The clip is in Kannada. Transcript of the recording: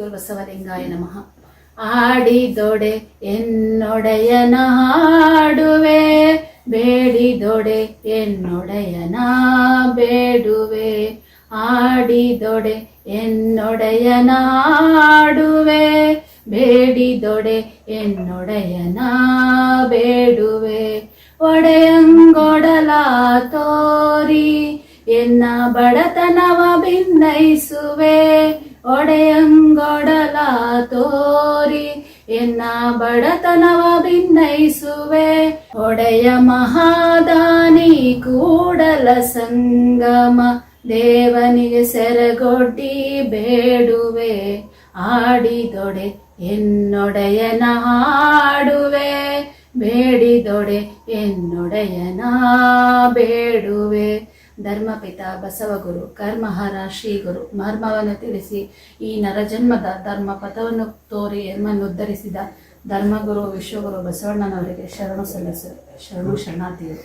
ಬಸವಲಿಂಗಾಯ ನಮಃ. ಆಡಿದೊಡೆ ಎನ್ನೊಡೆಯನ ಹಾಡುವೆ ಬೇಡಿದೊಡೆ ಎನ್ನೊಡೆಯನ ಬೇಡುವೆ ಆಡಿದೊಡೆ ಎನ್ನೊಡೆಯನ ಹಾಡುವೆ ಬೇಡಿದೊಡೆ ಎನ್ನೊಡೆಯನ ಬೇಡುವೆ ಒಡೆಯಂಗೊಡಲ ತೋರಿ ಎನ್ನ ಬಡತನವ ಒಡೆಯಂಗೊಡಲ ತೋರಿ, ಎನ್ನ ಬಡತನವ ಭಿನ್ನೈಸುವೆ. ಒಡೆಯ ಮಹಾದಾನಿ ಕೂಡಲ ಸಂಗಮ, ದೇವನಿಗೆ ಸೆರಗೊಡ್ಡಿ ಬೇಡುವೆ. ಆಡಿದೊಡೆ ಎನ್ನೊಡೆಯನ ಹಾಡುವೆ. ಬೇಡಿದೊಡೆ ಎನ್ನೊಡೆಯನ ಬೇಡುವೆ. ಧರ್ಮಪಿತ ಬಸವಗುರು, ಕರ್ಮಹರ, ಶ್ರೀಗುರು. ಮರ್ಮವನ್ನು ತಿಳಿಸಿ ಈ ನರಜನ್ಮದ ಧರ್ಮ ಪಥವನ್ನು ತೋರಿ ಎಮ್ಮನ್ನು ಉದ್ಧರಿಸಿದ ಧರ್ಮಗುರು, ವಿಶ್ವಗುರು ಬಸವಣ್ಣನವರಿಗೆ ಶರಣು ಸಲ್ಲಿಸು ಶರಣು ಶರಣಾರ್ಥಿಗಳು.